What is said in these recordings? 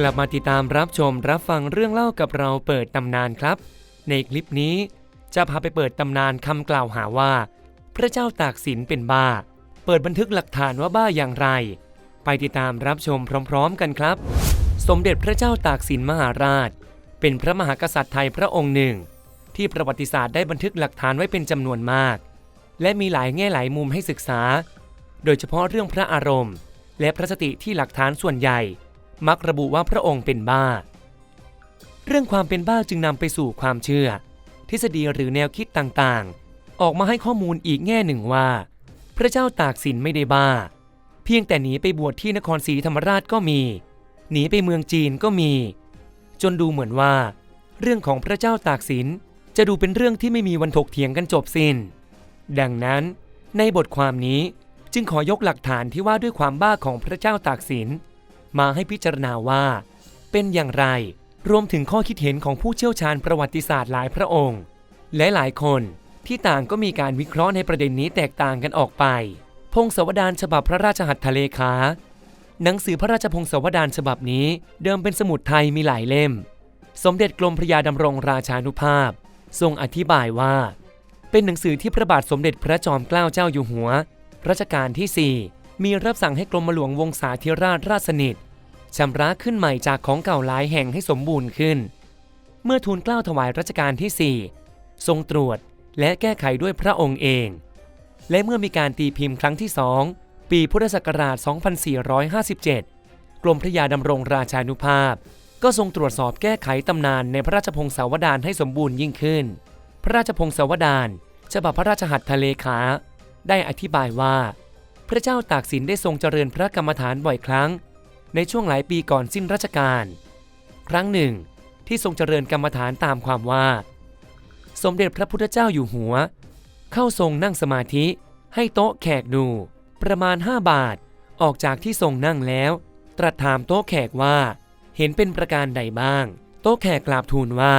กลับมาติดตามรับชมรับฟังเรื่องเล่ากับเราเปิดตำนานครับ ในคลิปนี้จะพาไปเปิดตำนานคำกล่าวหาว่า พระเจ้าตากสินเป็นบ้า เปิดบันทึกหลักฐานว่าบ้าอย่างไร ไปติดตามรับชมพร้อม ๆ กันครับ สมเด็จพระเจ้าตากสินมหาราช เป็นพระมหากษัตริย์ไทยพระองค์หนึ่ง ที่ประวัติศาสตร์ได้บันทึกหลักฐานไว้เป็นจำนวนมาก และมีหลายแง่หลายมุมให้ศึกษา โดยเฉพาะเรื่องพระอารมณ์ และพระสติที่หลักฐานส่วนใหญ่ มักระบุว่าพระองค์เป็นบ้า เรื่องความเป็นบ้าจึงนำไปสู่ความเชื่อ ทฤษฎีหรือแนวคิดต่างๆ ออกมาให้ข้อมูลอีกแง่หนึ่งว่า พระเจ้าตากสินไม่ได้บ้า เพียงแต่หนีไปบวชที่นครศรีธรรมราชก็มี หนีไปเมืองจีนก็มี จนดูเหมือนว่า เรื่องของพระเจ้าตากสินจะดูเป็นเรื่องที่ไม่มีวันถกเถียงกันจบสิน้น ดังนั้น ในบทความนี้จึงขอยกหลักฐานที่ว่าด้วยความบ้าของพระเจ้าตากสิน มาให้พิจารณาว่า เป็นอย่างไร รวมถึงข้อคิดเห็นของผู้เชี่ยวชาญประวัติศาสตร์หลายพระองค์ และหลายคนที่ต่างก็มีการวิเคราะห์ในประเด็นนี้แตกต่างกันออกไป พงศาวดารฉบับพระราชหัตถเลขา หนังสือพระราชพงศาวดารฉบับนี้เดิมเป็นสมุดไทยมีหลายเล่ม สมเด็จกรมพระยาดำรงราชานุภาพ ทรงอธิบายว่า เป็นหนังสือที่พระบาทสมเด็จพระจอมเกล้าเจ้าอยู่หัวรัชกาลที่4 มีรับสั่งให้กรมหลวงวงศาธิราชราชสนิทชำระขึ้นใหม่จากของเก่าหลายแห่งให้สมบูรณ์ขึ้น เมื่อทูลเกล้าถวายรัชกาลที่ 4 ทรงตรวจและแก้ไขด้วยพระองค์เอง และเมื่อมีการตีพิมพ์ครั้งที่สองปีพุทธศักราช 2457 กรมพระยาดำรงราชานุภาพ ก็ทรงตรวจสอบแก้ไขตำนานในพระราชพงศาวดารให้สมบูรณ์ยิ่งขึ้น พระราชพงศาวดารฉบับพระราชหัตถเลขา ได้อธิบายว่า พระเจ้าตากสินได้ทรงเจริญพระกรรมฐานบ่อยครั้ง ในช่วงหลายปีก่อนสิ้นรัชกาลครั้งหนึ่ง ที่ทรงเจริญกรรมฐานตามความว่า สมเด็จพระพุทธเจ้าอยู่หัว เข้าทรงนั่งสมาธิให้โต๊ะแขกดู ประมาณ 5 บาทออกจากที่ทรงนั่งแล้ว ตรัสถามโต๊ะแขกว่า เห็นเป็นประการใดบ้าง โต๊ะแขกกราบทูลว่า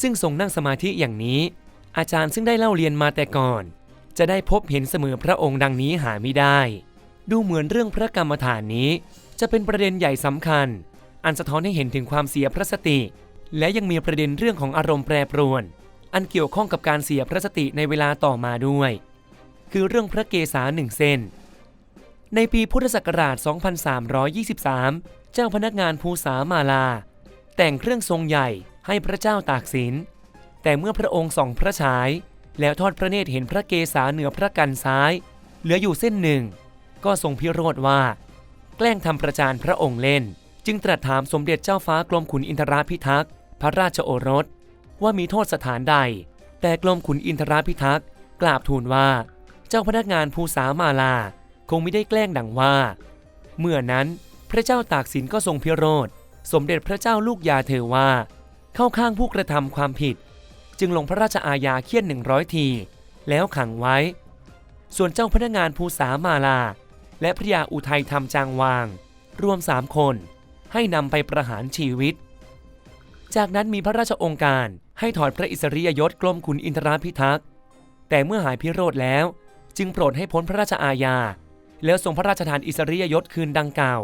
ซึ่งทรงนั่งสมาธิอย่างนี้ อาจารย์ซึ่งได้เล่าเรียนมาแต่ก่อน จะได้พบเห็นเสมอพระองค์ดังนี้หาไม่ได้ ดูเหมือนเรื่องพระกรรมฐานนี้ จะเป็นประเด็นใหญ่สำคัญ อันสะท้อนให้เห็นถึงความเสียพระสติ และยังมีประเด็นเรื่องของอารมณ์แปรปรวน อันเกี่ยวข้องกับการเสียพระสติในเวลาต่อมาด้วย คือเรื่องพระเกศาหนึ่งเส้น ในปีพุทธศักราช 2323 เจ้าพนักงานภูษามาลา แต่งเครื่องทรงใหญ่ให้พระเจ้าตากสิน แต่เมื่อพระองค์ส่องพระฉาย แล้วทอดพระเนตรเห็นพระเกศาเหนือพระกันซ้าย เหลืออยู่เส้นหนึ่ง ก็ทรงพิโรธว่า แกล้งทำประจานพระองค์เล่น จึงตรัสถามสมเด็จเจ้าฟ้ากรมขุนอินทราพิทักษ์พระราชโอรส ว่ามีโทษสถานใด แต่กรมขุนอินทราพิทักษ์กราบทูลว่า เจ้าพนักงานภูษามาลาคงไม่ได้แกล้งดังว่า เมื่อนั้นพระเจ้าตากสินก็ทรงพิโรธสมเด็จพระเจ้าลูกยาเธอว่า เข้าข้างผู้กระทำความผิด จึงลงพระราชอาญาเคี่ยนหนึ่งร้อยที แล้วขังไว้ ส่วนเจ้าพนักงานภูษามาลา และพระยาอุทัยทำจางวาง รวมสามคนให้นำไปประหารชีวิต จากนั้นมีพระราชองค์การให้ถอดพระอิสริยยศกรมขุนอินทราพิทักษ์ แต่เมื่อหายพิโรธแล้ว จึงโปรดให้พ้นพระราชอาญา แล้วทรงพระราชทานอิสริยยศคืนดังเก่า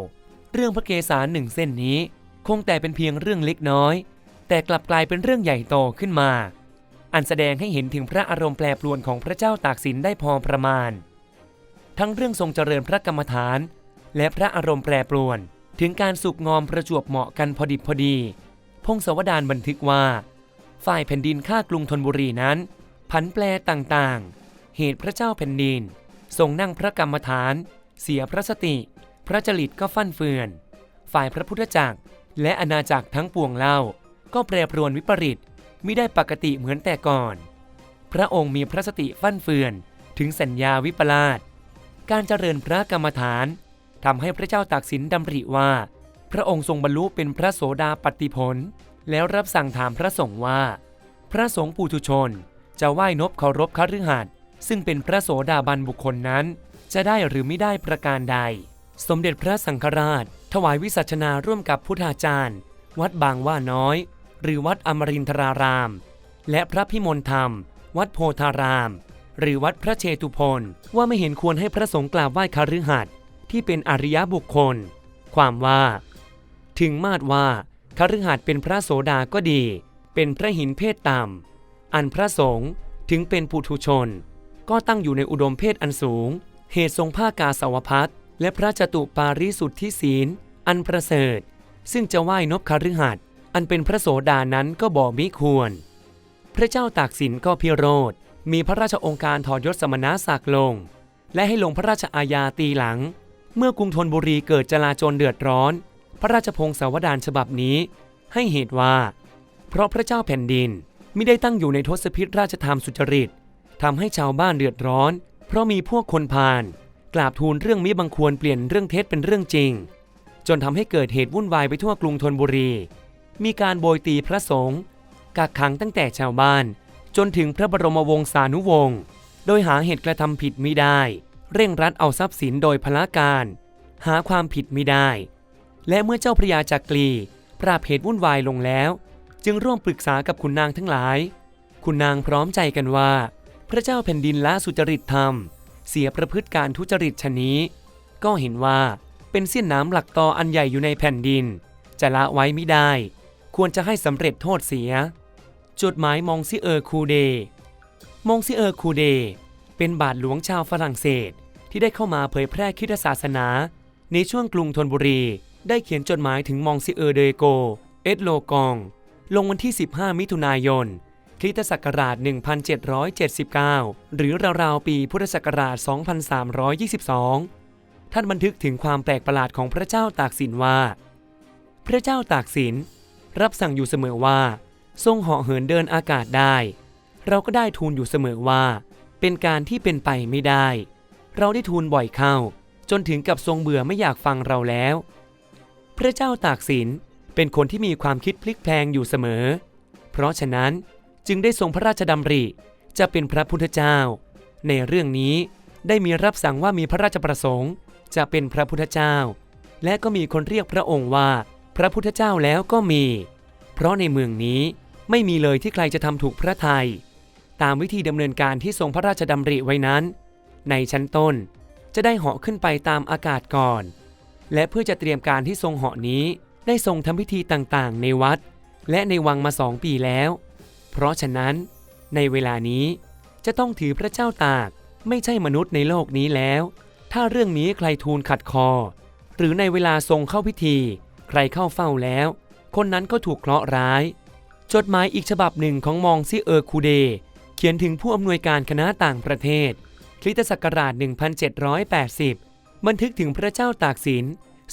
เรื่องพระเกศาหนึ่งเส้นนี้ คงแต่เป็นเพียงเรื่องเล็กน้อย แต่กลับกลายเป็นเรื่องใหญ่โตขึ้นมา อันแสดงให้เห็นถึงพระอารมณ์แปรปรวนของพระเจ้าตากสินได้พอประมาณ ทั้งเรื่องทรงเจริญพระกรรมฐาน และพระอารมณ์แปรปรวน ถึงการสุกงอมประจวบเหมาะกันพอดิบพอดี พงศวดารบันทึกว่า ฝ่ายแผ่นดินข้ากรุงธนบุรีนั้น ผันแปรต่างๆ เหตุพระเจ้าแผ่นดิน ทรงนั่งพระกรรมฐาน เสียพระสติ พระจริตก็ฟั่นเฟือน ฝ่ายพระพุทธจักรและอาณาจักรทั้งปวงเล่าก็แปรปรวนวิปริต มิได้ปกติเหมือนแต่ก่อน พระองค์มีพระสติฟั่นเฟือนถึงสัญญาวิปลาส การเจริญพระกรรมฐานทำให้พระเจ้าตากสินดำริว่า พระองค์ทรงบรรลุเป็นพระโสดาปฏิผล แล้วรับสั่งถามพระสงฆ์ว่า พระสงฆ์ปุถุชน จะไหว้นบเคารพคฤหัสถ์ซึ่งเป็นพระโสดาบันบุคคลนั้น จะได้หรือไม่ได้ประการใด สมเด็จพระสังฆราช ถวายวิสัชนาร่วมกับพุทธาจารย์ วัดบางว่าน้อย หรือวัดอมรินทราราม และพระพิมลธรรม วัดโพธาราม หรือวัดพระเชตุพนว่าไม่เห็นควรให้พระสงฆ์กราบไหว้คฤหัสถ์ที่เป็นอริยบุคคล ความว่า ถึงมาดว่าคฤหัสถ์เป็นพระโสดาก็ดี เป็นพระหินเพศต่ำอันพระสงฆ์ถึงเป็นปุถุชน ก็ตั้งอยู่ในอุดมเพศอันสูง เหตุทรงผ้ากาสาวพัดและพระจตุปาริสุทธิศีล อันประเสริฐ ซึ่งจะไหว้นบคฤหัสถ์ อันเป็นพระโสดานั้นก็บ่มิควร พระเจ้าตากสินก็พิโรธ มีพระราชองค์การถอดยศสมณศักดิ์ลง และให้ลงพระราชอาญาตีหลัง เมื่อกรุงธนบุรีเกิดจลาจลเดือดร้อน พระราชพงศาวดารฉบับนี้ ให้เหตุว่า เพราะพระเจ้าแผ่นดินไม่ได้ตั้งอยู่ในทศพิธราชธรรมสุจริตทำให้ชาวบ้านเดือดร้อน เพราะมีพวกคนพาลกราบทูลเรื่องมิบังควรเปลี่ยนเรื่องเท็จเป็นเรื่องจริง จนทำให้เกิดเหตุวุ่นวายไปทั่วกรุงธนบุรี มีการโบยตีพระสงฆ์กักขังตั้งแต่ชาวบ้าน จนถึงพระบรมวงศานุวงศ์โดยหาเหตุกระทำผิดมิได้ เร่งรัดเอาทรัพย์สินโดยพละการ หาความผิดมิได้ และเมื่อเจ้าพระยาจักรี ปราบเหตุวุ่นวายลงแล้ว จึงร่วมปรึกษากับคุณนางทั้งหลาย คุณนางพร้อมใจกันว่า พระเจ้าแผ่นดินละสุจริตธรรม เสียประพฤติการทุจริตชะนี้ ก็เห็นว่าเป็นเส้นน้ำหลักต่ออันใหญ่อยู่ในแผ่นดิน จะละไว้ไม่ได้ ควรจะให้สำเร็จโทษเสีย จดหมายมองซิเออร์คูเด มองซิเออร์คูเด เป็นบาทหลวงชาวฝรั่งเศส ที่ได้เข้ามาเผยแพร่คริสตศาสนา ในช่วงกรุงธนบุรี ได้เขียนจดหมายถึงมองซิเออร์เดโก เอ็ดโลกอง ลงวันที่ 15 มิถุนายนคริสตศักราช 1779 หรือราวๆ ปีพุทธศักราช 2322 ท่านบันทึกถึงความแปลกประหลาดของพระเจ้าตากสินว่า พระเจ้าตากสิน รับสั่งอยู่เสมอว่า ทรงเหาะเหินเดินอากาศได้ เราก็ได้ทูลอยู่เสมอว่า เป็นการที่เป็นไปไม่ได้ เราได้ทูลบ่อยเข้า จนถึงกับทรงเบื่อไม่อยากฟังเราแล้ว พระเจ้าตากสินเป็นคนที่มีความคิดพลิกแพลงอยู่เสมอ เพราะฉะนั้นจึงได้ทรงพระราชดำริจะเป็นพระพุทธเจ้า ในเรื่องนี้ได้มีรับสั่งว่ามีพระราชประสงค์ จะเป็นพระพุทธเจ้า และก็มีคนเรียกพระองค์ว่า พระพุทธเจ้าแล้วก็มี เพราะในเมืองนี้ไม่มีเลยที่ใครจะทำถูกพระทัยตามวิธีดำเนินการที่ทรงพระราชดำริไว้นั้น ในชั้นต้นจะได้เหาะขึ้นไปตามอากาศก่อน และเพื่อจะเตรียมการที่ทรงเหาะนี้ได้ทรงทำพิธีต่างๆ ในวัด และในวังมาสองปีแล้ว เพราะฉะนั้น ในเวลานี้จะต้องถือพระเจ้าตากไม่ใช่มนุษย์ในโลกนี้แล้ว ถ้าเรื่องนี้ใครทูลขัดคอ หรือในเวลาทรงเข้าพิธี ใครเข้าเฝ้าแล้ว คนนั้นก็ถูกเคราะห์ร้าย จดหมายอีกฉบับหนึ่งของมองซิเออร์คูเด เขียนถึงผู้อำนวยการคณะต่างประเทศคริสตศักราช 1780 บันทึกถึงพระเจ้าตากสิน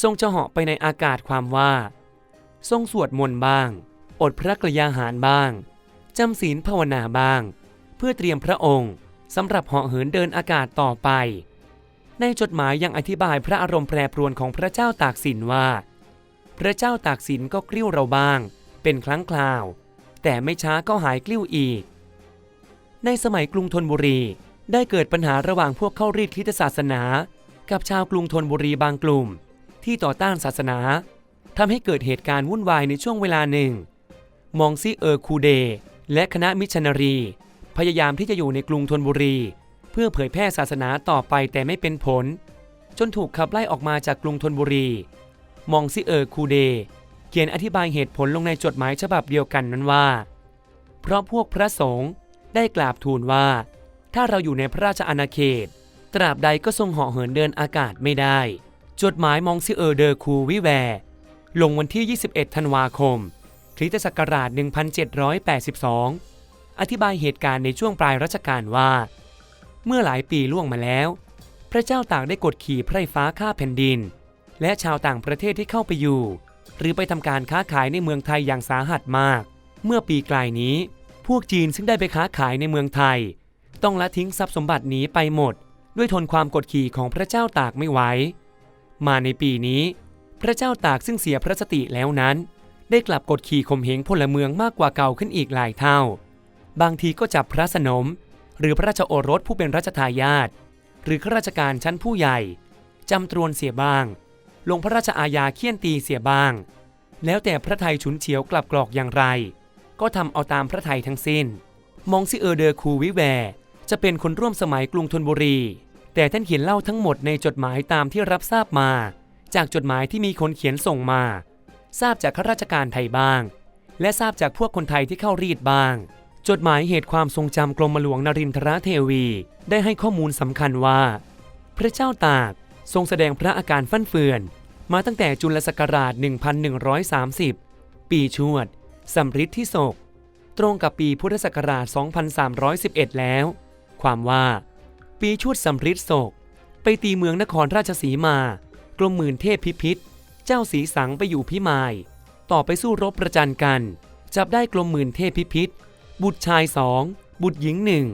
ทรงจะเหาะไปในอากาศความว่า ทรงสวดมนต์บ้าง อดพระกรยาหารบ้าง จำศีลภาวนาบ้าง เพื่อเตรียมพระองค์สำหรับเหาะเหินเดินอากาศต่อไป ในจดหมายยังอธิบายพระอารมณ์แปรปรวนของพระเจ้าตากสินว่า พระเจ้าตากสินก็กลิ้วเราบ้าง เป็นครั้งคราว แต่ไม่ช้าก็หายกลิ้วอีก ในสมัยกรุงธนบุรีได้เกิดปัญหาระหว่างพวกเข้ารีดคริสตศาสนา กับชาวกรุงธนบุรีบางกลุ่ม ที่ต่อต้านศาสนาทำให้เกิดเหตุการณ์วุ่นวายในช่วงเวลาหนึ่ง มองซิเออร์คูเด และคณะมิชชันนารี พยายามที่จะอยู่ในกรุงธนบุรี เพื่อเผยแพร่ศาสนาต่อไปแต่ไม่เป็นผล จนถูกขับไล่ออกมาจากกรุงธนบุรี มองซิเออร์คูเด เขียนอธิบายเหตุผลลงในจดหมายฉบับเดียวกันนั้นว่า เพราะพวกพระสงฆ์ได้กราบทูลว่า ถ้าเราอยู่ในพระราชอาณาเขต ตราบใดก็ทรงเหาะเหินเดินอากาศไม่ได้ จดหมายมองซิเออร์เดอร์คูวิแวร์ลงวันที่ 21 ธันวาคมคริสตศักราช 1782 อธิบายเหตุการณ์ในช่วงปลายรัชกาลว่า เมื่อหลายปีล่วงมาแล้ว พระเจ้าตากได้กดขี่ไพร่ฟ้าข้าแผ่นดิน และชาวต่างประเทศที่เข้าไปอยู่ หรือไปทำการค้าขายในเมืองไทยอย่างสาหัสมาก เมื่อปีกลายนี้ พวกจีนซึ่งได้ไปค้าขายในเมืองไทย ต้องละทิ้งทรัพย์สมบัติหนีไปหมด ด้วยทนความกดขี่ของพระเจ้าตากไม่ไหวมาในปีนี้ พระเจ้าตากซึ่งเสียพระสติแล้วนั้น ได้กลับกดขี่ข่มเหงพลเมืองมากกว่าเก่าขึ้นอีกหลายเท่า บางทีก็จับพระสนม หรือพระราชโอรสผู้เป็นรัชทายาทหรือข้าราชการชั้นผู้ใหญ่จำตรวนเสียบ้าง ลงพระราชอาญาเคี่ยนตีเสียบ้าง แล้วแต่พระไทยฉุนเฉียวกลับกรอกอย่างไร ก็ทำเอาตามพระไทยทั้งสิ้น มองซิเออร์เดอร์คูวิแวร์จะเป็นคนร่วมสมัยกรุงธนบุรี แต่ท่านเขียนเล่าทั้งหมดในจดหมายตามที่รับทราบมา จากจดหมายที่มีคนเขียนส่งมา ทราบจากข้าราชการไทยบ้าง และทราบจากพวกคนไทยที่เข้ารีดบ้าง จดหมายเหตุความทรงจำกรมหลวงนรินทรเทวี ได้ให้ข้อมูลสำคัญว่า พระเจ้าตากทรงแสดงพระอาการฟั่นเฟือน มาตั้งแต่จุลศักราช 1130 ปีชวดสำริดที่โศก ตรงกับปีพุทธศักราช 2311 แล้ว ความว่า ปีชวดสำริดโศก ไปตีเมืองนครราชสีมากรมหมื่นเทพพิพิธ เจ้าสีสังไปอยู่พิมาย ต่อไปสู้รบประจันกัน จับได้กรมหมื่นเทพพิพิธ บุตรชายสองบุตรหญิงหนึ่ง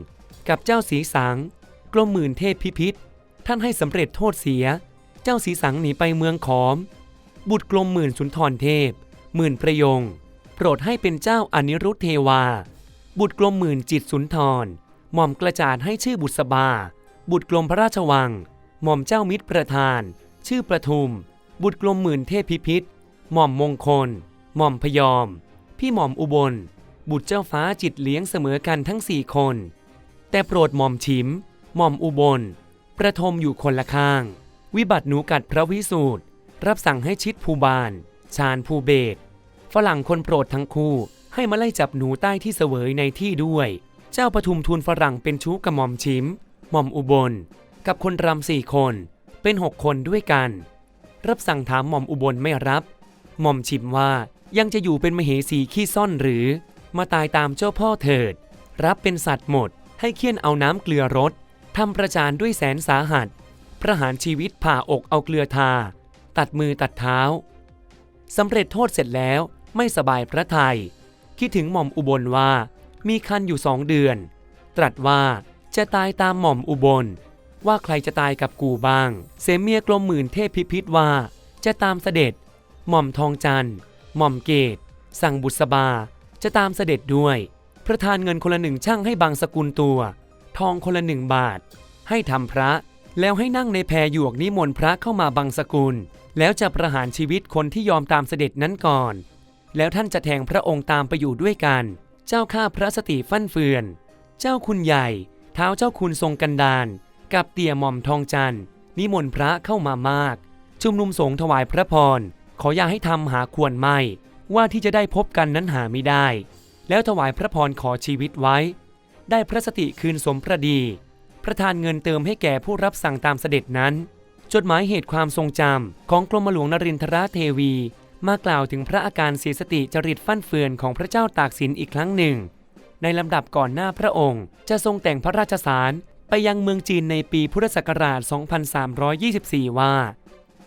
กับเจ้าสีสังกรมหมื่นเทพพิพิธ ท่านให้สำเร็จโทษเสีย เจ้าสีสังหนีไปเมืองขอม บุตรกรมหมื่นสุนทรเทพ หมื่นประยง โปรดให้เป็นเจ้าอนิรุธเทวา บุตรกรมหมื่นจิตสุนทร หม่อมกระจาดให้ชื่อบุษบา บุตรกรมพระราชวัง หม่อมเจ้ามิตรประธาน ชื่อประทุม บุตรกรมหมื่นเทพพิพิธ หม่อมมงคล หม่อมพยอม พี่หม่อมอุบล บุตรเจ้าฟ้าจิตเลี้ยงเสมอกันทั้งสี่คน แต่โปรดหม่อมฉิม หม่อมอุบล ประทมอยู่คนละข้าง วิบัติหนูกัดพระวิสูตรรับสั่งให้ชิดภูบานชาญภูเบศฝรั่งคนโปรดทั้งคู่ ให้มาไล่จับหนูใต้ที่เสวยในที่ด้วย เจ้าปทุมทูลฝรั่งเป็นชู้กับหม่อมชิมหม่อมอุบล กับคนรำสี่คน เป็นหกคนด้วยกัน รับสั่งถามหม่อมอุบลไม่รับ หม่อมชิมว่ายังจะอยู่เป็นมเหสีขี้ซ่อนหรือ มาตายตามเจ้าพ่อเถิด รับเป็นสัตว์หมดให้เคี่ยนเอาน้ำเกลือรสทำประจานด้วยแสนสาหัส ประหารชีวิตผ่าอกเอาเกลือทา ตัดมือตัดเท้าสำเร็จโทษเสร็จแล้วไม่สบายพระทัยคิดถึงหม่อมอุบลว่า มีคันอยู่สองเดือน ตรัสว่าจะตายตามหม่อมอุบล ว่าใครจะตายกับกูบ้าง เสเมียกลมหมื่นเทพพิพิธว่า จะตามเสด็จ หม่อมทองจันทร์หม่อมเกต สั่งบุษบา จะตามเสด็จด้วย ประทานเงินคนละหนึ่งช่างให้บางสกุลตัว ทองคนละหนึ่งบาท ให้ทำพระ แล้วให้นั่งในแพหยวกนิมนต์พระเข้ามาบังสกุล แล้วจะประหารชีวิตคนที่ยอมตามเสด็จนั้นก่อน แล้วท่านจะแทงพระองค์ตามไปอยู่ด้วยกัน เจ้าข้าพระสติฟั่นเฟือน เจ้าคุณใหญ่ เท้าเจ้าคุณทรงกันดานกับเตี่ยหม่อมทองจันนิมนต์พระเข้ามามาก ชุมนุมสงฆ์ถวายพระพร ขออย่าให้ทำหาควรไม่ ว่าที่จะได้พบกันนั้นหาไม่ได้ แล้วถวายพระพรขอชีวิตไว้ ได้พระสติคืนสมประดี ประทานเงินเติมให้แก่ผู้รับสั่งตามเสด็จนั้น จดหมายเหตุความทรงจำของกรมหลวงนรินทราเทวี มากล่าวถึงพระอาการเสียสติจริตฟั่นเฟือนของพระเจ้าตากสินอีกครั้งหนึ่ง ในลำดับก่อนหน้าพระองค์ จะทรงแต่งพระราชสารไปยังเมืองจีนในปีพุทธศักราช 2324 ว่า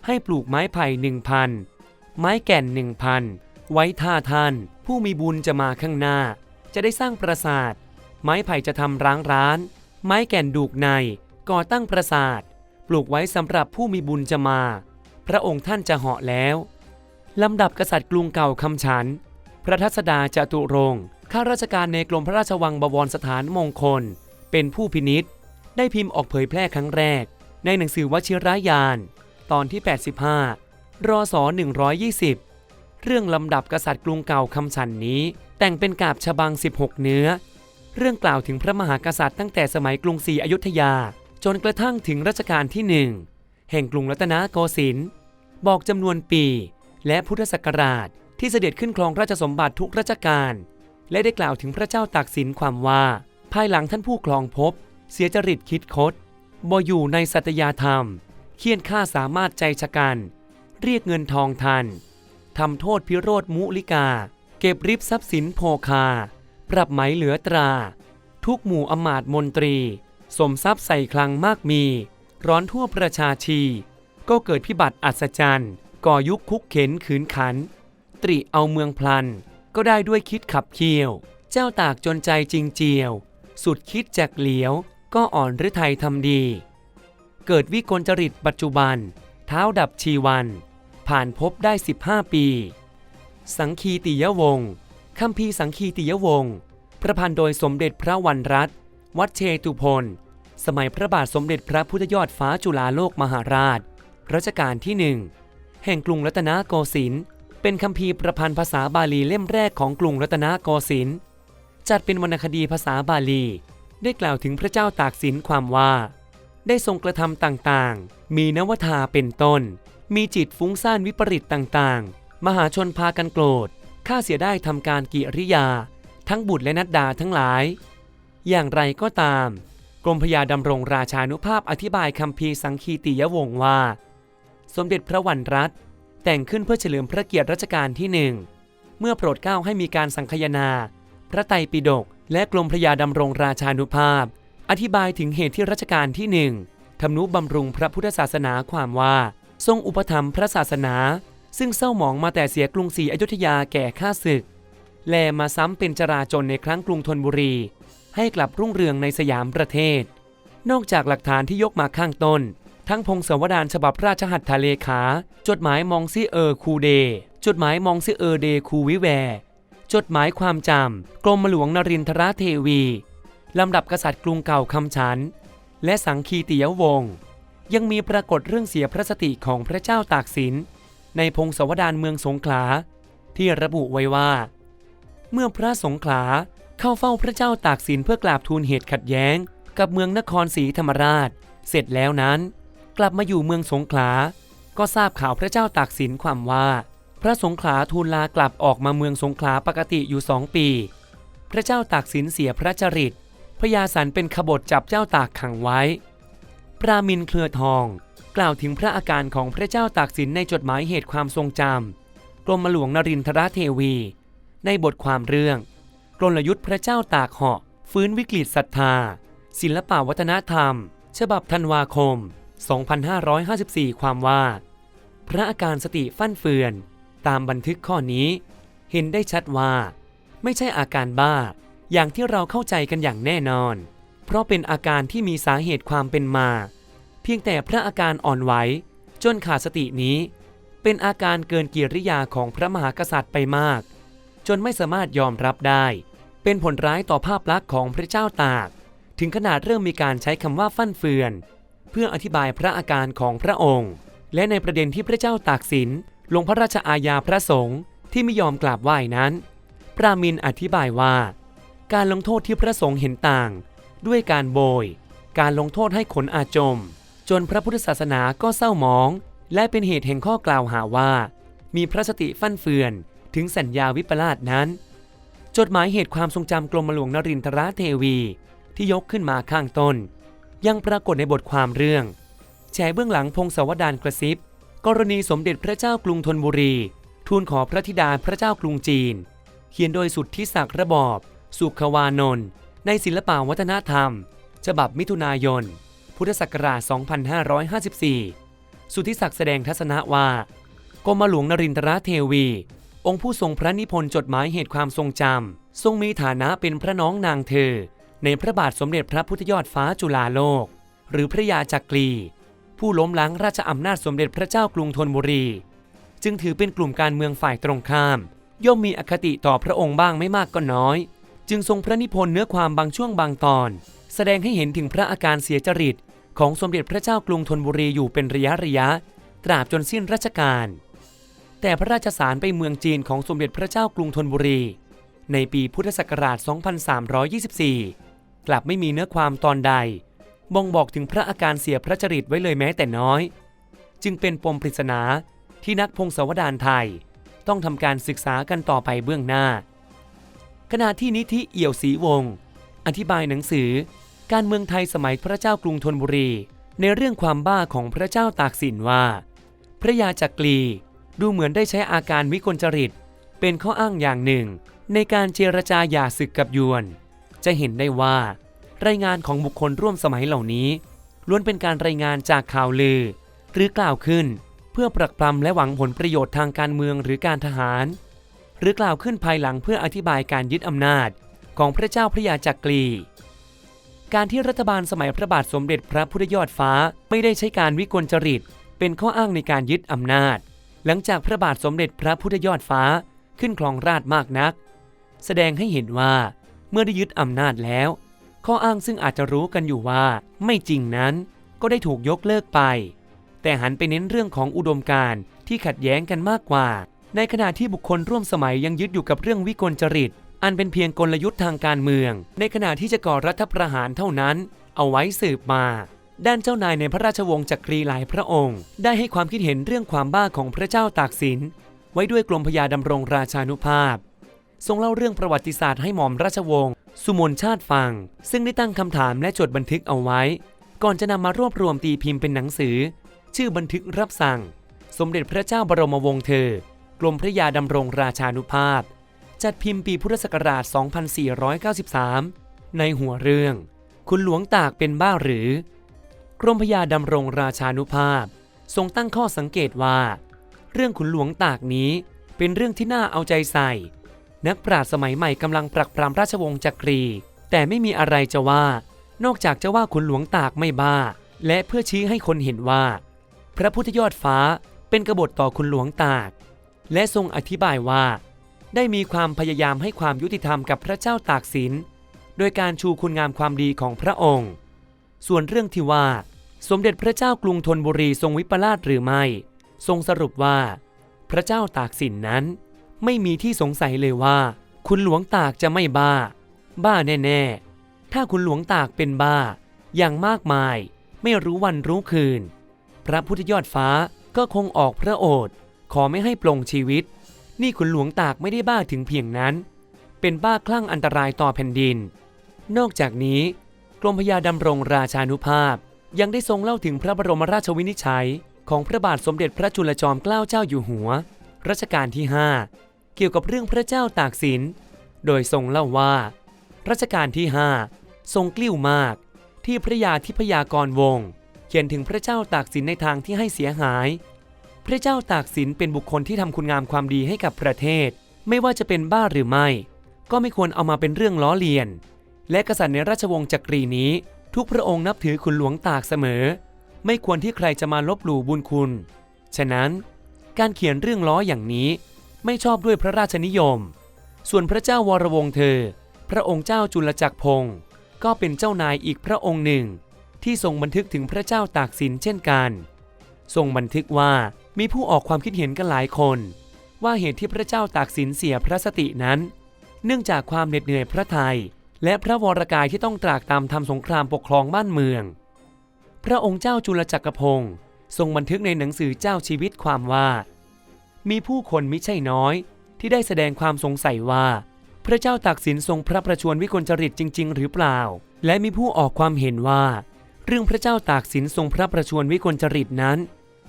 ให้ปลูกไม้ไผ่หนึ่งพันไม้แก่นหนึ่งพันไว้ท่าท่านผู้มีบุญจะมาข้างหน้า จะได้สร้างปราสาท ไม้ไผ่จะทำร้างร้าน ไม้แก่นดูกในก่อตั้งปราสาท ปลูกไว้สำหรับผู้มีบุญจะมา พระองค์ท่านจะเหาะแล้ว ลำดับกษัตริย์กรุงเก่าคำฉัน พระทัศดาจตุรงข้าราชการในกรมพระราชวังบวรสถานมงคล เป็นผู้พินิษได้พิมพ์ออกเผยแพร่ครั้งแรก ในหนังสือวชิรายาน ตอนที่ 85 รศ120 เรื่องลำดับกษัตริย์กรุงเก่าคำฉันนี้ แต่งเป็นกาบฉบัง 16 เนื้อ เรื่องกล่าวถึงพระมหากษัตริย์ตั้งแต่สมัยกรุงศรีอยุธยา จนกระทั่งถึงรัชกาลที่หนึ่งแห่งกรุงรัตนโกสินทร์บอกจำนวนปี และพุทธศักราชที่เสด็จขึ้นครองราชสมบัติทุกรัชกาลและได้กล่าวถึงพระเจ้าตากสินความว่า ภายหลังท่านผู้ครองภพเสียจริตคิดคดบ่อยู่ในสัตยาธรรม เคี่ยนข้าสามารถใจชะกัน เรียกเงินทองทันทำโทษพิโรธมุลิกา เก็บริบทรัพย์สินโภคา ปรับไหมเหลือตรา ทุกหมู่อมาตมนตรี สมทรัพย์ใส่คลังมากมี ร้อนทั่วประชาชี ก็เกิดพิบัติอัศจรรย์ ก่อยุคคุกเข็นขืนขัน ตริเอาเมืองพลัน ก็ได้ด้วยคิดขับเคี่ยว เจ้าตากจนใจจริงเจียว สุดคิดแจกเหลียว ก็อ่อนฤทัยทำดี เกิดวิกลจริตปัจจุบัน เท้าดับชีวัน ผ่านพบได้ 15 ปี สังคีติยวงศ์ คัมภีร์สังคีติยวงศ์ประพันธ์โดยสมเด็จพระวันรัตน์วัดเชตุพนสมัยพระบาทสมเด็จพระพุทธยอดฟ้าจุฬาโลกมหาราช รัชกาลที่หนึ่งแห่งกรุงรัตนโกสินทร์เป็นคัมภีร์ประพันธ์ภาษาบาลีเล่มแรกของกรุงรัตนโกสินทร์จัดเป็นวรรณคดีภาษาบาลี ได้กล่าวถึงพระเจ้าตากสินความว่า ได้ทรงกระทำต่างๆ มีนวทาเป็นต้น มีจิตฟุ้งซ่านวิปริตต่างๆ มหาชนพากันโกรธ ข้าเสียได้ทำการกิริยา ทั้งบุตรและนัดดาทั้งหลาย อย่างไรก็ตาม กรมพระยาดำรงราชานุภาพอธิบายคำพีสังคีติยวงศ์ว่า สมเด็จพระวรรณรัตน์แต่งขึ้นเพื่อเฉลิมพระเกียรติรัชกาลที่หนึ่งเมื่อโปรดเกล้าให้มีการสังคายนา พระไตรปิฎกและกรมพระยาดำรงราชานุภาพ อธิบายถึงเหตุที่รัชกาลที่หนึ่งทำนุบำรุงพระพุทธศาสนาความว่า ทรงอุปถัมภ์พระศาสนา ซึ่งเศร้าหมองมาแต่เสียกรุงศรีอยุธยาแก่ข้าศึก แลมาซ้ำเป็นจราจนในครั้งกรุงธนบุรี ให้กลับรุ่งเรืองในสยามประเทศ นอกจากหลักฐานที่ยกมาข้างต้น ทั้งพงศาวดารฉบับราชหัตถเลขา จดหมายมองซิเออร์คูเด จดหมายมองซิเออร์เดคูวิแว จดหมายความจำกรมหลวงนรินทราเทวีลำดับกษัตริย์กรุงเก่าคำฉัน และสังคีติยวงศ์ยังมีปรากฏเรื่องเสียพระสติของพระเจ้าตากสิน ในพงศาวดารเมืองสงขลา ที่ระบุไว้ว่า เมื่อพระสงขลาเข้าเฝ้าพระเจ้าตากสินเพื่อกราบทูลเหตุขัดแย้ง กับเมืองนครศรีธรรมราช เสร็จแล้วนั้น กลับมาอยู่เมืองสงขลา ก็ทราบข่าวพระเจ้าตากสินความว่า พระสงขลาทูลลากลับออกมาเมืองสงขลาปกติอยู่สองปี พระเจ้าตากสินเสียพระจริตพญาสันเป็นขบฏจับเจ้าตากขังไว้ ปรามินเครือทอง กล่าวถึงพระอาการของพระเจ้าตากสินในจดหมายเหตุความทรงจำกรมหลวงนรินทรเทวี ในบทความเรื่องกลยุทธ์พระเจ้าตากเหาะ ฟื้นวิกฤตศรัทธา ศิลปวัฒนธรรม ฉบับธันวาคม 2554 ความว่า พระอาการสติฟั่นเฟือน ตามบันทึกข้อนี้ เห็นได้ชัดว่า ไม่ใช่อาการบ้า อย่างที่เราเข้าใจกันอย่างแน่นอน เพราะเป็นอาการที่มีสาเหตุความเป็นมา เพียงแต่พระอาการอ่อนไหวจนขาดสตินี้ เป็นอาการเกินกิริยาของพระมหากษัตริย์ไปมาก จนไม่สามารถยอมรับได้ เป็นผลร้ายต่อภาพลักษณ์ของพระเจ้าตาก ถึงขนาดเริ่มมีการใช้คำว่าฟั่นเฟือน เพื่ออธิบายพระอาการของพระองค์ และในประเด็นที่พระเจ้าตากสินลงพระราชอาญาพระสงฆ์ที่ไม่ยอมกราบไหว้นั้น ปรามินอธิบายว่า การลงโทษที่พระสงฆ์เห็นต่าง ด้วยการโบย การลงโทษให้ขนอาจม จนพระพุทธศาสนาก็เศร้าหมอง และเป็นเหตุแห่งข้อกล่าวหาว่า มีพระสติฟั่นเฟือนถึงสัญญาวิปลาสนั้น จดหมายเหตุความทรงจำกรมหลวงนรินทราเทวี ที่ยกขึ้นมาข้างต้น ยังปรากฏในบทความเรื่องแฉเบื้องหลังพงศาวดารกระซิบ กรณีสมเด็จพระเจ้ากรุงธนบุรี ทูลขอพระธิดาพระเจ้ากรุงจีน เขียนโดยสุดทิศักดิ์ระบอบ สุขวานนท์ในศิลปวัฒนธรรม ฉบับมิถุนายน พุทธศักราช 2554 สุทธิศักดิ์แสดงทัศนะว่ากรมหลวงนรินทราเทวี องค์ผู้ทรงพระนิพนธ์จดหมายเหตุความทรงจำทรงมีฐานะเป็นพระน้องนางเธอ ในพระบาทสมเด็จพระพุทธยอดฟ้าจุฬาโลก หรือพระยาจักรี ผู้ล้มล้างราชอำนาจสมเด็จพระเจ้ากรุงธนบุรี จึงถือเป็นกลุ่มการเมืองฝ่ายตรงข้าม ย่อมมีอคติต่อพระองค์บ้างไม่มากก็น้อย จึงทรงพระนิพนธ์เนื้อความบางช่วงบางตอน แสดงให้เห็นถึงพระอาการเสียจริต ของสมเด็จพระเจ้ากรุงธนบุรีอยู่เป็นระยะระยะ ตราบจนสิ้นราชการแต่พระราชสารไปเมืองจีนของสมเด็จพระเจ้ากรุงธนบุรี ในปีพุทธศักราช 2324 กลับไม่มีเนื้อความตอนใด บ่งบอกถึงพระอาการเสียพระจริตไว้เลยแม้แต่น้อย จึงเป็นปมปริศนาที่นักพงศาวดารไทย ต้องทำการศึกษากันต่อไปเบื้องหน้า ขณะที่นิธิเอี่ยวศรีวงศ์อธิบายหนังสือ การเมืองไทยสมัยพระเจ้ากรุงธนบุรี ในเรื่องความบ้าของพระเจ้าตากสินว่า พระยาจักรีดูเหมือนได้ใช้อาการวิกลจริต เป็นข้ออ้างอย่างหนึ่ง ในการเจรจาหย่าศึกกับยวน จะเห็นได้ว่า รายงานของบุคคลร่วมสมัยเหล่านี้ ล้วนเป็นการรายงานจากข่าวลือ หรือกล่าวขึ้น เพื่อปรักปรำและหวังผลประโยชน์ทางการเมืองหรือการทหาร หรือกล่าวขึ้นภายหลังเพื่ออธิบายการยึดอำนาจ ของพระเจ้าพระยาจักรี การที่รัฐบาลสมัยพระบาทสมเด็จพระพุทธยอดฟ้า ไม่ได้ใช้การวิกลจริต เป็นข้ออ้างในการยึดอำนาจ หลังจากพระบาทสมเด็จพระพุทธยอดฟ้าขึ้นครองราชมากนัก แสดงให้เห็นว่าเมื่อได้ยึดอำนาจแล้ว ข้ออ้างซึ่งอาจจะรู้กันอยู่ว่า ไม่จริงนั้นก็ได้ถูกยกเลิกไป แต่หันไปเน้นเรื่องของอุดมการณ์ที่ขัดแย้งกันมากกว่า ในขณะที่บุคคลร่วมสมัยยังยึดอยู่กับเรื่องวิกลจริต อันเป็นเพียงกลยุทธ์ทางการเมือง ในขณะที่จะก่อรัฐประหารเท่านั้น เอาไว้สืบมา ด้านเจ้านายในพระราชวงศ์จักรีหลายพระองค์ ได้ให้ความคิดเห็นเรื่องความบ้าของพระเจ้าตากสิน ไว้ด้วยกรมพยาดำรงราชานุภาพ ทรงเล่าเรื่องประวัติศาสตร์ให้หม่อมราชวงศ์สุมนชาติฟัง ซึ่งได้ตั้งคำถามและจดบันทึกเอาไว้ ก่อนจะนำมารวบรวมตีพิมพ์เป็นหนังสือ ชื่อบันทึกรับสั่ง สมเด็จพระเจ้าบรมวงศ์เธอ กรมพระยาดำรงราชานุภาพ จัดพิมพ์ปีพุทธศักราช 2493 ในหัวเรื่อง คุณหลวงตากเป็นบ้าหรือ กรมพยาดำรงราชานุภาพ ทรงตั้งข้อสังเกตว่า เรื่องขุนหลวงตากนี้เป็นเรื่องที่น่าเอาใจใส่ นักปราชญ์สมัยใหม่กำลังปรักปรำราชวงศ์จักรี แต่ไม่มีอะไรจะว่า นอกจากจะว่าขุนหลวงตากไม่บ้า และเพื่อชี้ให้คนเห็นว่า พระพุทธยอดฟ้าเป็นกบฏต่อคุณหลวงตาก และทรงอธิบายว่า ได้มีความพยายามให้ความยุติธรรมกับพระเจ้าตากสิน โดยการชูคุณงามความดีของพระองค์ ส่วนเรื่องที่ว่า สมเด็จพระเจ้ากรุงธนบุรีทรงวิปลาสหรือไม่ ทรงสรุปว่า พระเจ้าตากสินนั้น ไม่มีที่สงสัยเลยว่า คุณหลวงตากจะไม่บ้า บ้าแน่ๆ ถ้าคุณหลวงตากเป็นบ้า อย่างมากมาย ไม่รู้วันรู้คืน พระพุทธยอดฟ้าก็คงออกพระโอษฐ์ขอไม่ให้ปลงชีวิต นี่คุณหลวงตากไม่ได้บ้าถึงเพียงนั้น เป็นบ้าคลั่งอันตรายต่อแผ่นดิน นอกจากนี้ กรมพยาดำรงราชานุภาพ ยังได้ทรงเล่าถึงพระบรมราชวินิจฉัย ของพระบาทสมเด็จพระจุลจอมเกล้าเจ้าอยู่หัว รัชกาลที่ 5 เกี่ยวกับเรื่องพระเจ้าตากสิน โดยทรงเล่าว่า รัชกาลที่ 5 ทรงกลิ้วมาก ที่พระยาทิพยากรวงศ์เขียนถึงพระเจ้าตากสินในทางที่ให้เสียหาย พระเจ้าตากสินเป็นบุคคลที่ทำคุณงามความดีให้กับประเทศ ไม่ว่าจะเป็นบ้าหรือไม่ ก็ไม่ควรเอามาเป็นเรื่องล้อเลียน และกษัตริย์ในราชวงศ์จักรีนี้ ทุกพระองค์นับถือคุณหลวงตากเสมอ ไม่ควรที่ใครจะมาลบหลู่บุญคุณ ฉะนั้น การเขียนเรื่องล้ออย่างนี้ ไม่ชอบด้วยพระราชนิยม ส่วนพระเจ้าวรวงเธอ พระองค์เจ้าจุลจักรพงศ์ก็เป็นเจ้านายอีกพระองค์หนึ่ง ที่ทรงบันทึกถึงพระเจ้าตากสินเช่นกัน ทรงบันทึกว่า มีผู้ออกความคิดเห็นกันหลายคน ว่าเหตุที่พระเจ้าตากสินเสียพระสตินั้น เนื่องจากความเหน็ดเหนื่อยพระทัยและพระวรกายที่ต้องตรากตามทำสงครามปกครองบ้านเมือง พระองค์เจ้าจุลจักรพงศ์ทรงบันทึกในหนังสือเจ้าชีวิตความว่า มีผู้คนมิใช่น้อย ที่ได้แสดงความสงสัยว่า พระเจ้าตากสินทรงพระประชวรวิกลจริตจริง ๆ หรือเปล่า และมีผู้ออกความเห็นว่า เรื่องพระเจ้าตากสินทรงพระประชวรวิกลจริตนั้น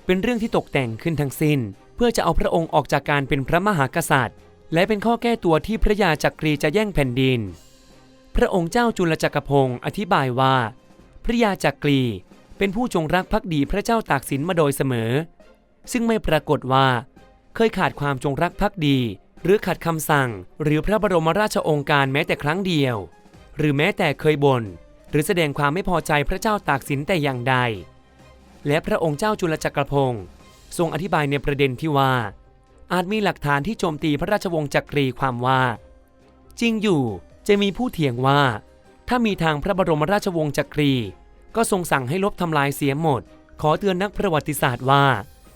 เป็นเรื่องที่ตกแต่งขึ้นทั้งสิ้น เพื่อจะเอาพระองค์ออกจากการเป็นพระมหากษัตริย์ และเป็นข้อแก้ตัวที่พระยาจักรีจะแย่งแผ่นดิน พระองค์เจ้าจุลจักรพงศ์อธิบายว่า พระยาจักรีเป็นผู้จงรักภักดีพระเจ้าตากสินมาโดยเสมอ ซึ่งไม่ปรากฏว่า เคยขาดความจงรักภักดี หรือขัดคำสั่ง หรือพระบรมราชโองการแม้แต่ครั้งเดียว หรือแม้แต่เคยบน่นหรือแสดงความไม่พอใจพระเจ้าตากสินแต่อย่างใด และพระองค์เจ้าจุลจักรพงศ์ทรงอธิบายในประเด็นที่ว่า อาจมีหลักฐานที่โจมตีพระราชวงศ์จักรีความว่า จริงอยู่จะมีผู้เถียงว่า ถ้ามีทางพระบรมราชวงศ์จักรี ก็ทรงสั่งให้ลบทำลายเสียหมด ขอเตือนนักประวัติศาสตร์ว่า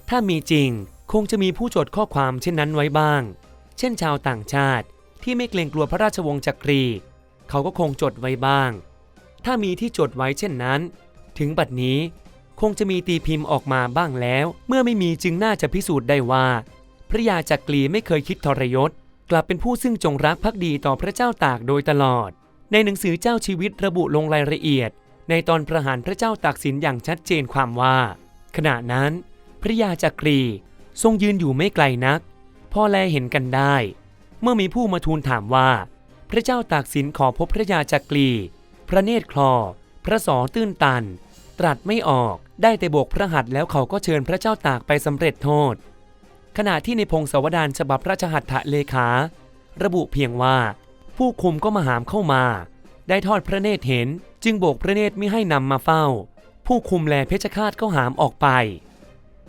ถ้ามีจริงคงจะมีผู้จดข้อความเช่นนั้นไว้บ้าง เช่นชาวต่างชาติที่ไม่เกรงกลัวพระราชวงศ์จักรี เขาก็คงจดไว้บ้าง ถ้ามีที่จดไว้เช่นนั้น ถึงบัดนี้ คงจะมีตีพิมพ์ออกมาบ้างแล้ว เมื่อไม่มีจึงน่าจะพิสูจน์ได้ว่า พระยาจักรีไม่เคยคิดทรยศ กลับเป็นผู้ซึ่งจงรักภักดีต่อพระเจ้าตากโดยตลอด ในหนังสือเจ้าชีวิตระบุลงรายละเอียด ในตอนประหารพระเจ้าตากสินอย่างชัดเจนความว่า ขณะนั้น พระยาจักรีทรงยืนอยู่ไม่ไกลนัก พอแลเห็นกันได้ เมื่อมีผู้มาทูลถามว่า พระเจ้าตากสินขอพบพระยาจักรี พระเนตรคลอ พระสอตื้นตัน ตรัสไม่ออก ได้แต่โบกพระหัตถ์แล้วเขาก็เชิญพระเจ้าตากไปสำเร็จโทษ ขณะที่ในพงศาวดารฉบับราชหัตถเลขา ระบุเพียงว่า ผู้คุมก็มาหามเข้ามา ได้ทอดพระเนตรเห็น จึงโบกพระเนตรไม่ให้นำมาเฝ้า ผู้คุมแลเพชฌฆาตก็หามออกไป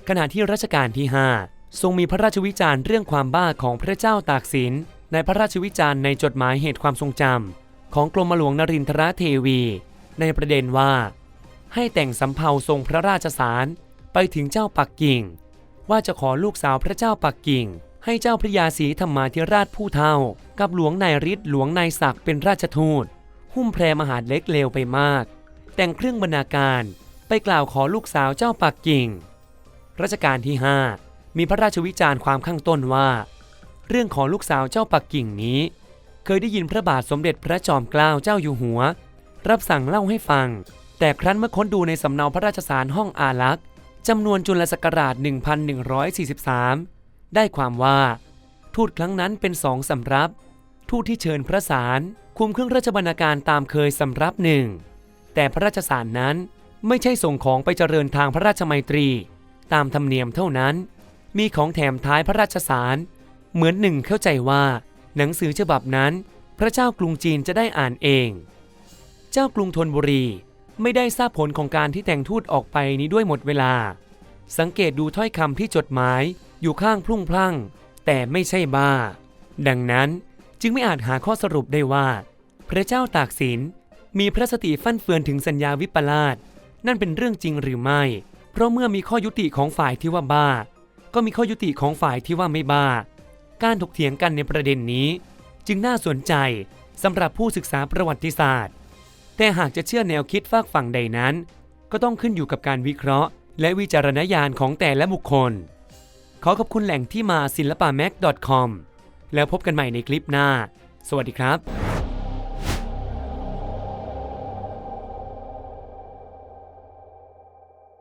ขณะที่รัชกาลที่ 5 ทรงมีพระราชวิจารณ์เรื่องความบ้าของพระเจ้าตากสินในพระราชวิจารณ์ในจดหมายเหตุความทรงจำของกรมหลวงนรินทรเทวี ในประเด็นว่า ให้แต่งสำเภาทรงพระราชสารไปถึงเจ้าปักกิ่ง ว่าจะขอลูกสาวพระเจ้าปักกิ่ง ให้เจ้าพระยาศรีธรรมาธิราชผู้เท่า กับหลวงนายฤทธิ์หลวงนายศักดิ์เป็นราชทูต หุ้มแพรมหาดเล็กเลวไปมาก แต่งเครื่องบรรณาการไปกล่าวขอลูกสาวเจ้าปักกิ่งรัชกาลที่ 5 มีพระราชวิจารณ์ความข้างต้นว่า เรื่องของลูกสาวเจ้าปักกิ่งนี้ เคยได้ยินพระบาทสมเด็จพระจอมเกล้าเจ้าอยู่หัว รับสั่งเล่าให้ฟัง แต่ครั้นเมื่อค้นดูในสำเนาพระราชสารห้องอารักษ์จำนวนจุลศักราช 1143 ได้ความว่า ทูตครั้งนั้นเป็นสองสำรับ ทูตที่เชิญพระสารคุมเครื่องราชบรรณาการตามเคยสำรับหนึ่ง แต่พระราชสารนั้นไม่ใช่ส่งของไปเจริญทางพระราชมัยตรี ตามธรรมเนียมเท่านั้น มีของแถมท้ายพระราชสาร เหมือนหนึ่งเข้าใจว่า หนังสือฉบับนั้น พระเจ้ากรุงจีนจะได้อ่านเอง เจ้ากรุงธนบุรี ไม่ได้ทราบผลของการที่แต่งทูตออกไปนี้ด้วยหมดเวลา สังเกตดูถ้อยคำที่จดหมายอยู่ข้างพุ่งพลั่ง แต่ไม่ใช่บ้า ดังนั้นจึงไม่อาจหาข้อสรุปได้ว่า พระเจ้าตากสินมีพระสติฟั่นเฟือนถึงสัญญาวิปลาสนั่นเป็นเรื่องจริงหรือไม่ เพราะเมื่อมีข้อยุติของฝ่ายที่ว่าบ้า ก็มีข้อยุติของฝ่ายที่ว่าไม่บ้า การถกเถียงกันในประเด็นนี้ จึงน่าสนใจสำหรับผู้ศึกษาประวัติศาสตร์ แต่หากจะเชื่อแนวคิดฝากฝั่งใดนั้น ก็ต้องขึ้นอยู่กับการวิเคราะห์ และวิจารณญาณของแต่ละบุคคล ขอขอบคุณแหล่งที่มาศิลปะ mac com แล้วพบกันใหม่ในคลิปหน้า สวัสดีครับ